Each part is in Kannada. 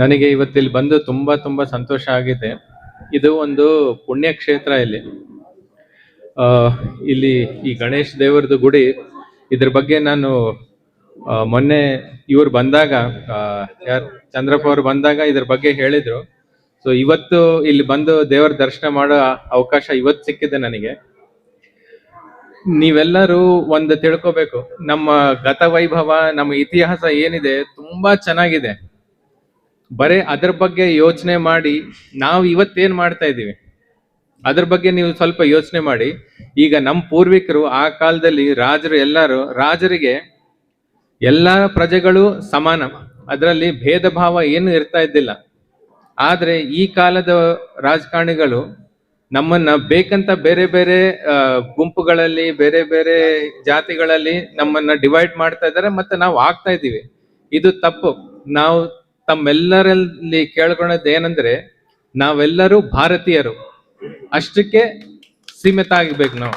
ನನಗೆ ಇವತ್ತಿಲ್ಲಿ ಬಂದು ತುಂಬಾ ತುಂಬಾ ಸಂತೋಷ ಆಗಿದೆ. ಇದು ಒಂದು ಪುಣ್ಯ ಕ್ಷೇತ್ರ ಇಲ್ಲಿ ಇಲ್ಲಿ ಈ ಗಣೇಶ್ ದೇವರದು ಗುಡಿ. ಇದ್ರ ಬಗ್ಗೆ ನಾನು ಮೊನ್ನೆ ಇವ್ರು ಬಂದಾಗ ಯಾರ್, ಚಂದ್ರಪ್ಪ ಅವ್ರು ಬಂದಾಗ ಇದ್ರ ಬಗ್ಗೆ ಹೇಳಿದ್ರು. ಸೊ ಇವತ್ತು ಇಲ್ಲಿ ಬಂದು ದೇವರ ದರ್ಶನ ಮಾಡೋ ಅವಕಾಶ ಇವತ್ತು ಸಿಕ್ಕಿದೆ ನನಗೆ. ನೀವೆಲ್ಲರೂ ಒಂದು ತಿಳ್ಕೊಬೇಕು. ನಮ್ಮ ಗತ ವೈಭವ, ನಮ್ಮ ಇತಿಹಾಸ ಏನಿದೆ, ತುಂಬಾ ಚೆನ್ನಾಗಿದೆ. ಬರೇ ಅದ್ರ ಬಗ್ಗೆ ಯೋಚನೆ ಮಾಡಿ, ನಾವು ಇವತ್ತೇನ್ ಮಾಡ್ತಾ ಇದ್ದೀವಿ? ಅದ್ರ ಬಗ್ಗೆ ನೀವು ಸ್ವಲ್ಪ ಯೋಚನೆ ಮಾಡಿ. ಈಗ ನಮ್ಮ ಪೂರ್ವಿಕರು ಆ ಕಾಲದಲ್ಲಿ ರಾಜರು ಎಲ್ಲರೂ, ರಾಜರಿಗೆ ಎಲ್ಲ ಪ್ರಜೆಗಳು ಸಮಾನ. ಅದರಲ್ಲಿ ಭೇದ ಭಾವ ಏನು ಇರ್ತಾ ಇದ್ದಿಲ್ಲ. ಆದರೆ ಈ ಕಾಲದ ರಾಜಕಾರಣಿಗಳು ನಮ್ಮನ್ನ ಬೇಕಂತ ಬೇರೆ ಬೇರೆ ಗುಂಪುಗಳಲ್ಲಿ, ಬೇರೆ ಬೇರೆ ಜಾತಿಗಳಲ್ಲಿ ನಮ್ಮನ್ನ ಡಿವೈಡ್ ಮಾಡ್ತಾ ಇದ್ದಾರೆ, ಮತ್ತೆ ನಾವು ಆಗ್ತಾ ಇದ್ದೀವಿ. ಇದು ತಪ್ಪು. ನಾವು ತಮ್ಮೆಲ್ಲರಲ್ಲಿ ಕೇಳ್ಕೊಳ್ಳೋದು ಏನಂದ್ರೆ, ನಾವೆಲ್ಲರೂ ಭಾರತೀಯರು. ಅಷ್ಟಕ್ಕೆ ಸೀಮಿತ ಆಗ್ಬೇಕು ನಾವು.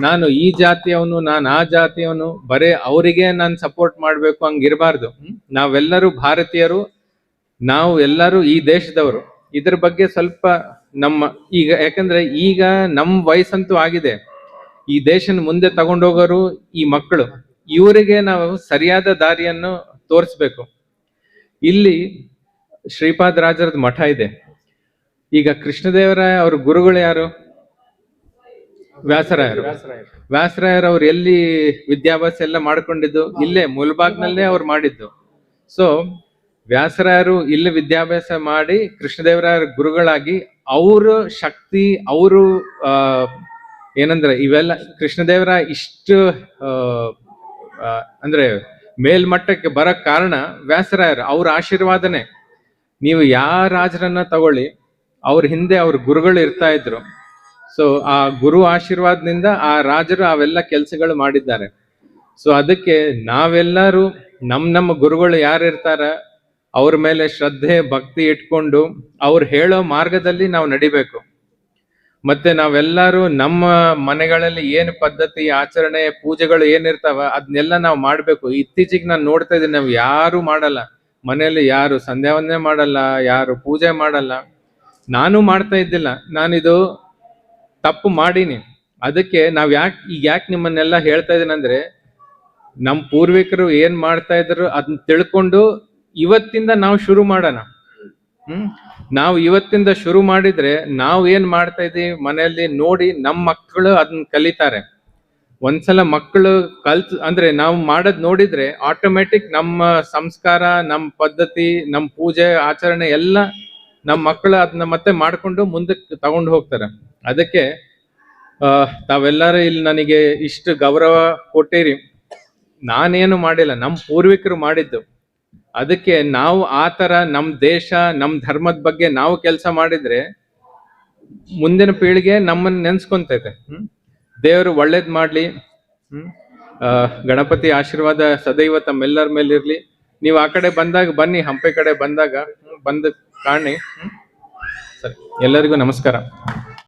ನಾನು ಈ ಜಾತಿಯವನು, ನಾನು ಆ ಜಾತಿಯವನು, ಬರೇ ಅವರಿಗೆ ನಾನು ಸಪೋರ್ಟ್ ಮಾಡಬೇಕು ಹಂಗಿರಬಾರ್ದು. ನಾವೆಲ್ಲರೂ ಭಾರತೀಯರು, ನಾವು ಎಲ್ಲರೂ ಈ ದೇಶದವರು. ಇದ್ರ ಬಗ್ಗೆ ಸ್ವಲ್ಪ ನಮ್ಮ, ಈಗ ಯಾಕಂದ್ರೆ ಈಗ ನಮ್ಮ ವಯಸ್ಸಂತೂ ಆಗಿದೆ. ಈ ದೇಶನ ಮುಂದೆ ತಗೊಂಡೋಗೋರು ಈ ಮಕ್ಕಳು. ಇವರಿಗೆ ನಾವು ಸರಿಯಾದ ದಾರಿಯನ್ನು ತೋರಿಸ್ಬೇಕು. ಇಲ್ಲಿ ಶ್ರೀಪಾದ್ ರಾಜರದ ಮಠ ಇದೆ. ಈಗ ಕೃಷ್ಣದೇವರಾಯ ಅವ್ರ ಗುರುಗಳು ಯಾರು? ವ್ಯಾಸರಾಯರು. ವ್ಯಾಸರಾಯರು ಅವ್ರು ಎಲ್ಲಿ ವಿದ್ಯಾಭ್ಯಾಸ ಎಲ್ಲ ಮಾಡ್ಕೊಂಡಿದ್ದು? ಇಲ್ಲೇ, ಮುಲ್ಬಾಗ್ನಲ್ಲೇ ಅವ್ರು ಮಾಡಿದ್ದು. ಸೊ ವ್ಯಾಸರಾಯರು ಇಲ್ಲಿ ವಿದ್ಯಾಭ್ಯಾಸ ಮಾಡಿ ಕೃಷ್ಣದೇವರಾಯರ ಗುರುಗಳಾಗಿ ಅವರು ಶಕ್ತಿ, ಅವರು ಏನಂದ್ರೆ ಇವೆಲ್ಲ ಕೃಷ್ಣದೇವರ ಇಷ್ಟು ಅಂದ್ರೆ ಮೇಲ್ಮಟ್ಟಕ್ಕೆ ಬರಕ್ ಕಾರಣ ವ್ಯಾಸರಾಯರು, ಅವ್ರ ಆಶೀರ್ವಾದನೆ. ನೀವು ಯಾವ ರಾಜರನ್ನ ತಗೊಳ್ಳಿ, ಅವ್ರ ಹಿಂದೆ ಅವ್ರ ಗುರುಗಳು ಇರ್ತಾ ಇದ್ರು. ಸೊ ಆ ಗುರು ಆಶೀರ್ವಾದದಿಂದ ಆ ರಾಜರು ಅವೆಲ್ಲ ಕೆಲಸಗಳು ಮಾಡಿದ್ದಾರೆ. ಸೊ ಅದಕ್ಕೆ ನಾವೆಲ್ಲರೂ ನಮ್ ನಮ್ಮ ಗುರುಗಳು ಯಾರು ಇರ್ತಾರ ಅವ್ರ ಮೇಲೆ ಶ್ರದ್ಧೆ, ಭಕ್ತಿ ಇಟ್ಕೊಂಡು ಅವ್ರು ಹೇಳೋ ಮಾರ್ಗದಲ್ಲಿ ನಾವು ನಡಿಬೇಕು. ಮತ್ತೆ ನಾವೆಲ್ಲರೂ ನಮ್ಮ ಮನೆಗಳಲ್ಲಿ ಏನು ಪದ್ಧತಿ, ಆಚರಣೆ, ಪೂಜೆಗಳು ಏನಿರ್ತಾವ ಅದನ್ನೆಲ್ಲ ನಾವು ಮಾಡ್ಬೇಕು. ಇತ್ತೀಚೆಗೆ ನಾನು ನೋಡ್ತಾ ಇದ್ದೀನಿ, ನಾವು ಯಾರು ಮಾಡಲ್ಲ. ಮನೆಯಲ್ಲಿ ಯಾರು ಸಂಧ್ಯಾ ವಂದನೆ ಮಾಡಲ್ಲ, ಯಾರು ಪೂಜೆ ಮಾಡಲ್ಲ. ನಾನು ಮಾಡ್ತಾ ಇದ್ದಿಲ್ಲ. ನಾನಿದು ತಪ್ಪು ಮಾಡೀನಿ. ಅದಕ್ಕೆ ನಾವು ಯಾಕೆ, ಈಗ ಯಾಕೆ ನಿಮ್ಮನ್ನೆಲ್ಲ ಹೇಳ್ತಾ ಇದೀನಂದ್ರೆ ನಮ್ಮ ಪೂರ್ವಿಕರು ಏನ್ ಮಾಡ್ತಾ ಇದ್ರು ಅದನ್ನ ತಿಳ್ಕೊಂಡು ಇವತ್ತಿಂದ ನಾವು ಶುರು ಮಾಡೋಣ. ನಾವು ಇವತ್ತಿಂದ ಶುರು ಮಾಡಿದ್ರೆ ನಾವು ಏನ್ ಮಾಡ್ತಾ ಇದೀವಿ ಮನೆಯಲ್ಲಿ ನೋಡಿ ನಮ್ಮ ಮಕ್ಕಳು ಅದನ್ನ ಕಲಿತಾರೆ. ಒಂದ್ಸಲ ಮಕ್ಕಳು ಕಲ್ತ್ ಅಂದ್ರೆ ನಾವು ಮಾಡೋದ್ ನೋಡಿದ್ರೆ ಆಟೋಮೆಟಿಕ್ ನಮ್ಮ ಸಂಸ್ಕಾರ ನಮ್ಮ ಪದ್ಧತಿ ನಮ್ಮ ಪೂಜೆ ಆಚರಣೆ ಎಲ್ಲ ನಮ್ಮ ಮಕ್ಕಳು ಅದನ್ನ ಮತ್ತೆ ಮಾಡ್ಕೊಂಡು ಮುಂದಕ್ಕೆ ತಗೊಂಡು ಹೋಗ್ತಾರೆ. ಅದಕ್ಕೆ ಆ, ತಾವೆಲ್ಲರೂ ಇಲ್ಲಿ ನನಗೆ ಇಷ್ಟು ಗೌರವ ಕೊಟ್ಟಿರಿ. ನಾನೇನು ಮಾಡಿಲ್ಲ. ನಮ್ಮ ಪೂರ್ವಿಕರು ಮಾಡಿದ್ದು. ಅದಕ್ಕೆ ನಾವು ಆ ತರ ನಮ್ಮ ದೇಶ ನಮ್ಮ ಧರ್ಮದ ಬಗ್ಗೆ ನಾವು ಕೆಲಸ ಮಾಡಿದ್ರೆ ಮುಂದಿನ ಪೀಳಿಗೆ ನಮ್ಮನ್ನ ನೆನ್ಸ್ಕೊಂತೈತೆ. ಹ್ಮ್. ದೇವರು ಒಳ್ಳೇದ್ ಮಾಡ್ಲಿ. ಹ್ಮ್. ಗಣಪತಿ ಆಶೀರ್ವಾದ ಸದೈವ ತಮ್ಮೆಲ್ಲರ ಮೇಲೆ ಇರ್ಲಿ ನೀವು ಆ ಕಡೆ ಬಂದಾಗ ಬನ್ನಿ ಹಂಪೆ ಕಡೆ ಬಂದಾಗ ಬಂದ ಬಂದು ಕಾಣಿ. ಹ್ಮ್. ಸರಿ ಎಲ್ಲರಿಗೂ ನಮಸ್ಕಾರ.